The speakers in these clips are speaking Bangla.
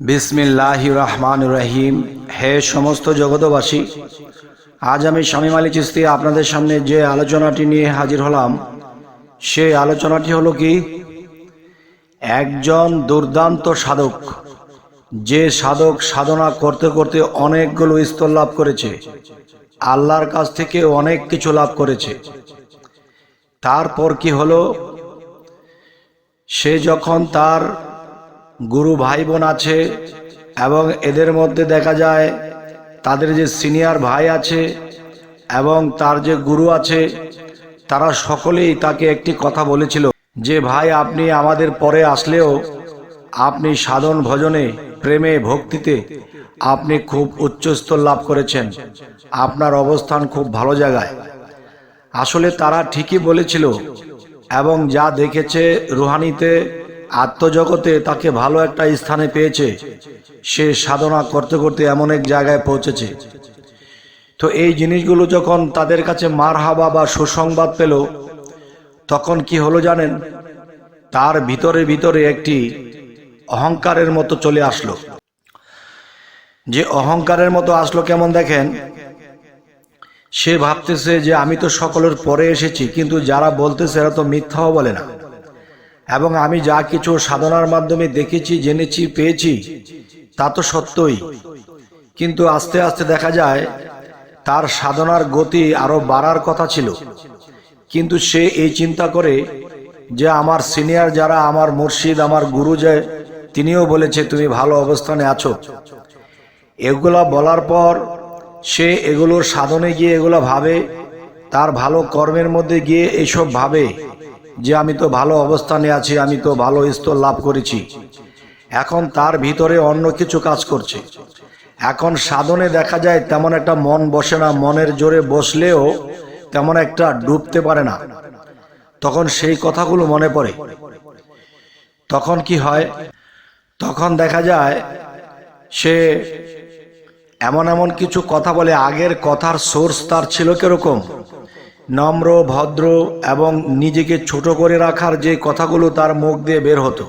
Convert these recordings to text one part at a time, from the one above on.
বিসমিল্লাহ রহমান রহিম হে সমস্ত জগতবাসী আজ আমি স্বামী মালিক চিস্তি আপনাদের সামনে যে আলোচনাটি নিয়ে হাজির হলাম, সেই আলোচনাটি হলো কি? একজন দুর্দান্ত সাধক, যে সাধক সাধনা করতে করতে অনেকগুলো স্তর লাভ করেছে, আল্লাহর কাছ থেকে অনেক কিছু লাভ করেছে। তারপর কি হলো? সে যখন তার গুরু ভাই বোন আছে এবং এদের মধ্যে দেখা যায় তাদের যে সিনিয়র ভাই আছে এবং তার যে গুরু আছে, তারা সকলেই তাকে একটি কথা বলেছিল যে, ভাই, আপনি আমাদের পরে আসলেও আপনি সাধন ভজনে, প্রেমে, ভক্তিতে আপনি খুব উচ্চস্তর লাভ করেছেন। আপনার অবস্থান খুব ভালো জায়গায়। আসলে তারা ঠিকই বলেছিল এবং যা দেখেছে রুহানিতে আত্মজগতে তাকে ভালো একটা স্থানে পেয়েছে। সে সাধনা করতে করতে এমন এক জায়গায় পৌঁছেছে। তো এই জিনিসগুলো যখন তাদের কাছে মার হাবা বা সুসংবাদ পেল, তখন কি হলো জানেন? তার ভিতরে ভিতরে একটি অহংকারের মতো চলে আসলো। যে অহংকারের মতো আসলো কেমন দেখেন? সে ভাবতেছে যে আমি তো সকলের পরে এসেছি, কিন্তু যারা বলতেছে এরা তো মিথ্যাও বলে না। এবং আমি যা কিছু সাধনার মাধ্যমে দেখেছি, জেনেছি, পেয়েছি, তা তো সত্যই। কিন্তু আস্তে আস্তে দেখা যায়, তার সাধনার গতি আরও বাড়ার কথা ছিল। কিন্তু সে এই চিন্তা করে যে আমার সিনিয়র যারা, আমার মুর্শিদ, আমার গুরু যে, তিনিও বলেছে, তুমি ভালো অবস্থানে আছো। এগুলো বলার পর সে এগুলোর সাধনে গিয়ে এগুলো ভাবে, তার ভালো কর্মের মধ্যে গিয়ে এইসব ভাবে। যে আমি তো ভালো অবস্থানে আছি, আমি তো ভালো স্তর লাভ করেছি। এখন তার ভিতরে অন্য কিছু কাজ করছে। এখন সাধনে দেখা যায় তেমন একটা মন বসে না, মনের জোরে বসলেও তেমন একটা ডুবতে পারে না। তখন সেই কথাগুলো মনে পড়ে। তখন কি হয়? তখন দেখা যায় সে এমন এমন কিছু কথা বলে, আগের কথার সোর্স তার ছিল কীরকম? নম্র, ভদ্র এবং নিজেকে ছোট করে রাখার যে কথাগুলো তার মুখ দিয়ে বের হতো।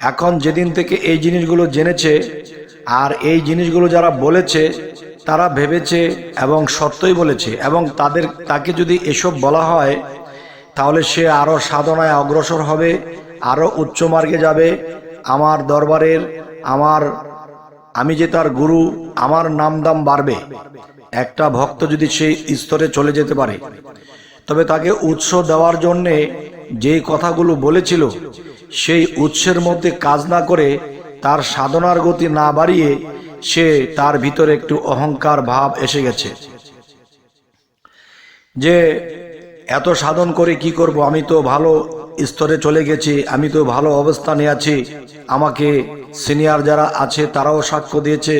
এখন যেদিন থেকে এই জিনিসগুলো জেনেছে আর এই জিনিসগুলো যারা বলেছে, তারা ভেবেছে এবং সত্যই বলেছে এবং তাদের, তাকে যদি এসব বলা হয়, তাহলে সে আরও সাধনায় অগ্রসর হবে আরও উচ্চ মার্গে যাবে, আমার দরবারের, আমার, আমি যে তার গুরু, আমার নাম দাম বাড়বে। একটা ভক্ত যদি সেই স্তরে চলে যেতে পারে, তবে তাকে উৎস দেওয়ার জন্যে যেই কথাগুলো বলেছিল, সেই উৎসের মধ্যে কাজ না করে তার সাধনার গতি না বাড়িয়ে সে তার ভিতরে একটু অহংকার ভাব এসে গেছে। যে এত সাধন করে কি করব? আমি তো ভালো স্তরে চলে গেছি, আমি তো ভালো অবস্থানে আছি আমাকে সিনিয়র যারা আছে তারাও সাক্ষ্য দিয়েছে,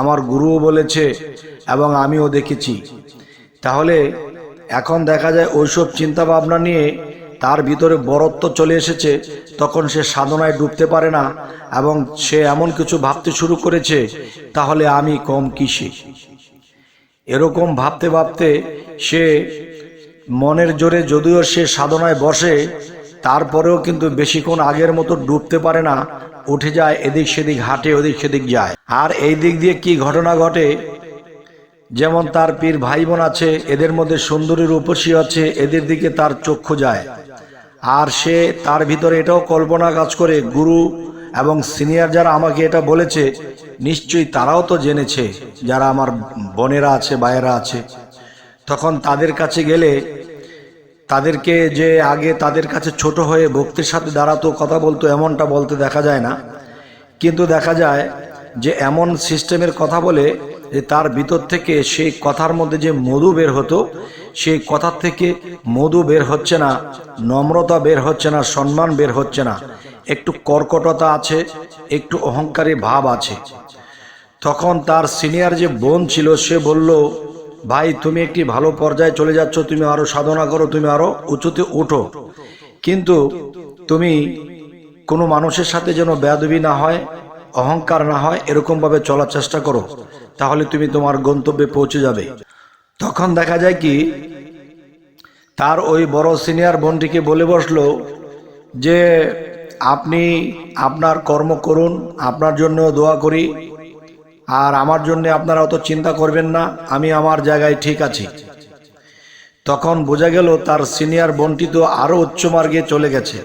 আমার গুরুও বলেছে এবং আমিও দেখেছি। তাহলে এখন দেখা যায় ওইসব চিন্তা ভাবনা নিয়ে তার ভিতরে বরত্ব চলে এসেছে, তখন সে সাধনায় ডুবতে পারে না এবং সে এমন কিছু ভাবতে শুরু করেছে, তাহলে আমি কম কিসে? এরকম ভাবতে ভাবতে সে মনের জোরে যদিও সে সাধনায় বসে তারপরেও কিন্তু বেশিক্ষণ আগের মতো ডুবতে পারে না, উঠে যায় এদিক সেদিক, হাঁটে ওদিক সেদিক যায়। আর এই দিক দিয়ে কি ঘটনা ঘটে? যেমন তার পীর ভাই বোন আছে, এদের মধ্যে সুন্দরী রূপসী আছে, এদের দিকে তার চক্ষু যায়। আর সে তার ভিতরে এটাও কল্পনা কাজ করে, গুরু এবং সিনিয়র যারা আমাকে এটা বলেছে, নিশ্চয়ই তারাও তো জেনেছে, যারা আমার বোনেরা আছে, ভাইয়েরা আছে। তখন তাদের কাছে গেলে তাদেরকে যে আগে তাদের কাছে ছোট হয়ে ভক্তির সাথে দাঁড়াতো, কথা বলতো, এমনটা বলতে দেখা যায় না। কিন্তু দেখা যায় যে এমন সিস্টেমের কথা বলে যে তার ভিতর থেকে সেই কথার মধ্যে যে মধু বের হতো, সেই কথার থেকে মধু বের হচ্ছে না, নম্রতা বের হচ্ছে না, সম্মান বের হচ্ছে না। একটু কর্কটতা আছে, একটু অহংকারী ভাব আছে। তখন তার সিনিয়র যে বোন ছিল, সে বলল ভাই, তুমি একটি ভালো পর্যায়ে চলে যাচ্ছ, তুমি আরও সাধনা করো, তুমি আরও উঁচুতে ওঠো। কিন্তু তুমি কোনো মানুষের সাথে যেন বেয়াদবি না হয়, অহংকার না হয়, এরকমভাবে চলার চেষ্টা করো, তাহলে তুমি তোমার গন্তব্যে পৌঁছে যাবে। তখন দেখা যায় কি, তার ওই বড় সিনিয়র বোনটিকে বলে বসল যে, আপনি আপনার কর্ম করুন, আপনার জন্য দোয়া করি আর আমার জন্য আপনারা অত চিন্তা করবেন না, আমি আমার জায়গায় ঠিক আছি। তখন বোঝা গেল তার সিনিয়র বোনটি তো আরও উচ্চ মার্গে চলে গেছে।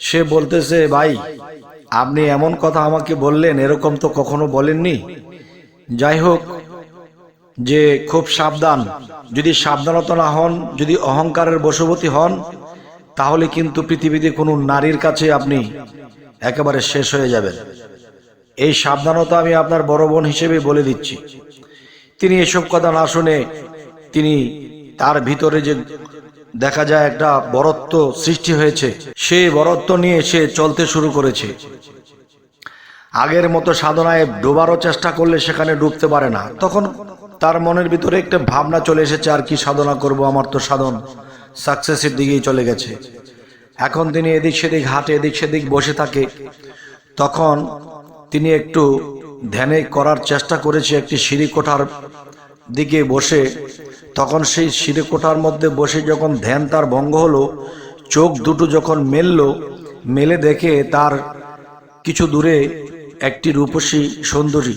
সে বলতেছে, ভাই, আপনি এমন কথা আমাকে বললেন, এরকম তো কখনো বলেননি। যাই হোক, যে খুব সাবধান, যদি সাবধানতা না হন, যদি অহংকারের বশবর্তী হন, তাহলে কিন্তু পৃথিবীতে কোনো নারীর কাছে আপনি একেবারে শেষ হয়ে যাবেন। এই সাবধানতা আমি আপনার বড় বোন হিসেবে বলে দিচ্ছি। তিনি এসব কথা না শুনে তিনি তার ভিতরে যে দেখা যায় একটা বরত্ব সৃষ্টি হয়েছে, সেই বরত্ব নিয়ে সে চলতে শুরু করেছে। আগের মতো সাধনায় ডোবারও চেষ্টা করলে সেখানে ডুবতে পারে না। তখন তার মনের ভিতরে একটা ভাবনা চলে এসেছে, আর কি সাধনা করব? আমার তো সাধন সাকসেসের দিকেই চলে গেছে। এখন তিনি এদিক সেদিক হাটে, এদিক সেদিক বসে থাকে। তখন তিনি একটু ধ্যানে করার চেষ্টা করেছে একটি সিঁড়ি কোঠার দিকে বসে। তখন সেই সিঁড়ি কোঠার মধ্যে বসে যখন ধ্যান তার ভঙ্গ হলো, চোখ দুটো যখন মেলল, মেলে দেখে তার কিছু দূরে একটি রূপসী সুন্দরী।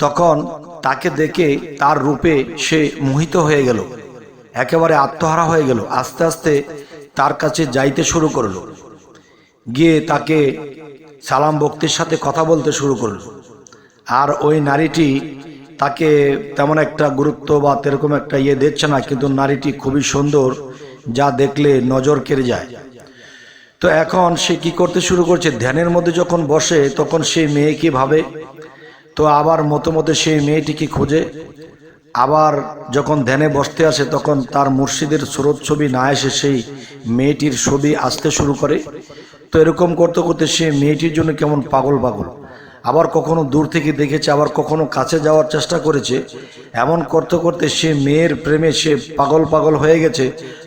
তখন তাকে দেখে তার রূপে সে মোহিত হয়ে গেল, একেবারে আত্মহারা হয়ে গেল, আস্তে আস্তে তার কাছে যাইতে শুরু করল। গিয়ে তাকে সালাম ভক্তির সাথে কথা বলতে শুরু করল। আর ওই নারীটি তাকে তেমন একটা গুরুত্ব বা তেরকম একটা ইয়ে দিচ্ছে না, কিন্তু নারীটি খুবই সুন্দর, যা দেখলে নজর কেড়ে যায়। তো এখন সে কি করতে শুরু করছে? ধ্যানের মধ্যে যখন বসে, তখন সেই মেয়েকে ভাবে। তো আবার মতো মতো সেই মেয়েটিকে খোঁজে। আবার যখন ধ্যানে বসতে আসে, তখন তার মুর্শিদের স্রোত ছবি না এসে সেই মেয়েটির ছবি আসতে শুরু করে। তো এরকম করতে করতে সে মেয়েটির জন্য কেমন পাগল পাগল। আবার কখনো দূর থেকে দেখেছে, আবার কখনো কাছে যাওয়ার চেষ্টা করেছে। এমন করতে করতে সে মেয়ের প্রেমে সে পাগল পাগল হয়ে গেছে।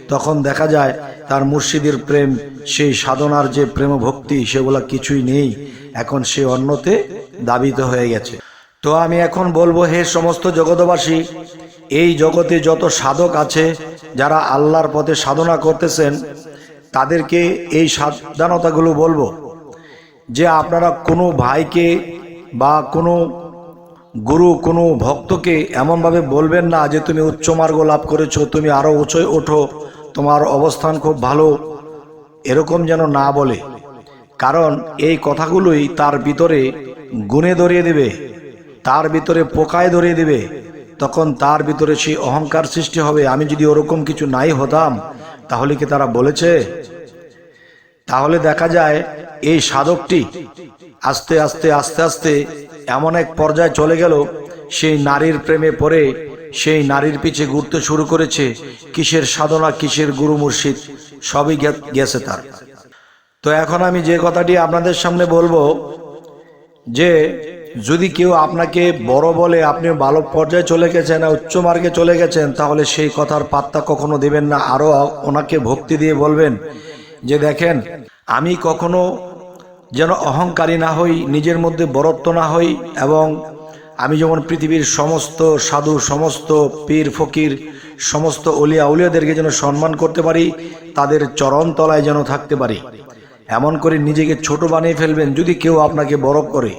তখন দেখা যায়, তার মুর্শিদের প্রেম, সেই সাধনার যে প্রেম ভক্তি সেগুলা কিছুই নেই। এখন সে অন্যতে দাবিত হয়ে গেছে। তো আমি এখন বলব, হে সমস্ত জগতবাসী এই জগতে যত সাধক আছে, যারা আল্লাহর পথে সাধনা করতেছেন, তাদেরকে এই সাবধানতাগুলো বলব যে আপনারা কোনো ভাইকে বা কোনো গুরু, কোনো ভক্তকে এমনভাবে বলবেন না যে তুমি উচ্চ মার্গ লাভ করেছ, তুমি আরও উঁচুয় ওঠো, তোমার অবস্থান খুব ভালো, এরকম যেন না বলে। কারণ এই কথাগুলোই তার ভিতরে গুণে ধরিয়ে দেবে। তার ভিতরে পোকায় ধরিয়ে দেবে, তখন তার ভিতরে সেই অহংকার সৃষ্টি হবে। আমি যদি ওরকম কিছু নাই হতাম, তাহলে কি তারা বলেছে? তাহলে দেখা যায়, এই সাধকটি আস্তে আস্তে আস্তে আস্তে এমন এক পর্যায়ে চলে গেল, সেই নারীর প্রেমে পড়ে, সেই নারীর পিছে ঘুরতে শুরু করেছে, কিসের সাধনা, কিসের গুরু মুর্শিদ, সবই গেছে তার। তো এখন আমি যে কথাটি আপনাদের সামনে বলব, যে যদি কেউ আপনাকে বড় বলে আপনি ভালো পর্যায়ে চলে গেছেন, উচ্চ মার্গে চলে গেছেন, তাহলে সেই কথার পাত্তা কখনো দেবেন না। আরও ওনাকে ভক্তি দিয়ে বলবেন যে, দেখেন, আমি কখনো যেন অহংকারী না হই, নিজের মধ্যে বরত্ব না হই এবং আমি যেমন পৃথিবীর সমস্ত সাধু, সমস্ত পীর, ফকির, সমস্ত অলিয়া উলিয়াদেরকে যেন সম্মান করতে পারি, তাদের চরণ তলায় যেন থাকতে পারি। এমন করে নিজেকে ছোট বানিয়ে ফেলবেন যদি কেউ আপনাকে বড় করে।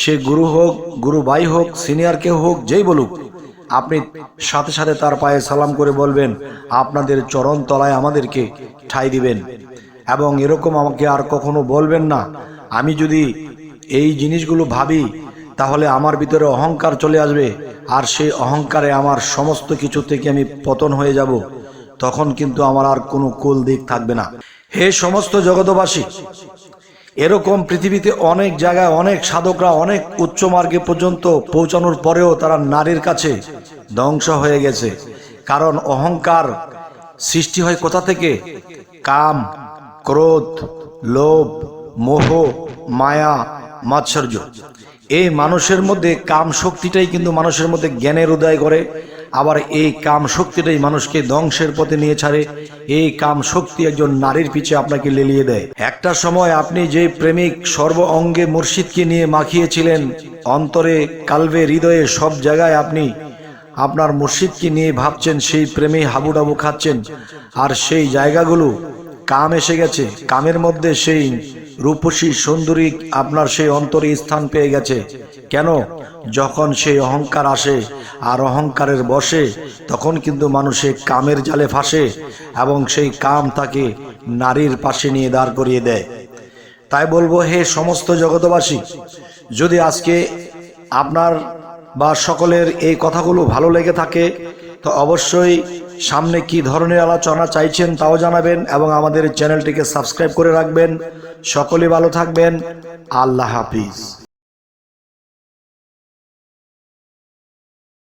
সে গুরু হোক, গুরু ভাই হোক, সিনিয়র কেউ হোক, যেই বলুক, আপনি সাথে সাথে তার পায়ে সালাম করে বলবেন, আপনাদের চরণ তলায় আমাদেরকে ঠাই দিবেন। এবং এরকম আমাকে আর কখনো বলবেন না। আমি যদি এই জিনিসগুলো ভাবি, তাহলে আমার ভিতরে অহংকার চলে আসবে, আর সেই অহংকারে আমার সমস্ত কিছু থেকে আমি পতন হয়ে যাব। তখন কিন্তু আমার আর কোনো কুল দিক থাকবে না। হে সমস্ত জগতবাসী এরকম পৃথিবীতে অনেক জায়গায় অনেক সাধকরা অনেক উচ্চ মার্গে পর্যন্ত পৌঁছানোর পরেও তারা নারীর কাছে ধ্বংস হয়ে গেছে। কারণ অহংকার সৃষ্টি হয় কোথা থেকে? কাম, ক্রোধ, লোভ, মোহ, মায়া, মাৎসর্য। এই মানুষের মধ্যে কাম শক্তিটাই কিন্তু মানুষের মধ্যে জ্ঞানের উদয় করে। আবার এই কাম শক্তিটাই মানুষকে ধ্বংসের পথে নিয়ে ছাড়ে। এই কাম শক্তি একজন নারীর পিছে আপনাকে লেলিয়ে দেয়। একটা সময় আপনি যে প্রেমিক সর্ব অঙ্গে মুর্শিদকে নিয়ে মাখিয়েছিলেন, অন্তরে, কালবে, হৃদয়ে সব জায়গায় আপনি আপনার মুর্শিদকে নিয়ে ভাবছেন, সেই প্রেমে হাবুডাবু খাচ্ছেন। আর সেই জায়গাগুলো কাম এসে গেছে, কামের মধ্যে সেই রূপসী সুন্দরী আপনার সেই অন্তরে স্থান পেয়ে গেছে। কেন? যখন সেই অহংকার আসে আর অহংকারের বসে, তখন কিন্তু মানুষে কামের জালে ফাঁসে এবং সেই কাম তাকে নারীর পাশে নিয়ে দাঁড় করিয়ে দেয়। তাই বলব, হে সমস্ত জগতবাসী যদি আজকে আপনার বা সকলের এই কথাগুলো ভালো লেগে থাকে তো অবশ্যই সামনে কি ধরনের আলোচনা চাইছেন তাও জানাবেন এবং আমাদের চ্যানেলটিকে সাবস্ক্রাইব করে রাখবেন। সকলে ভালো থাকবেন। আল্লাহ হাফিজ।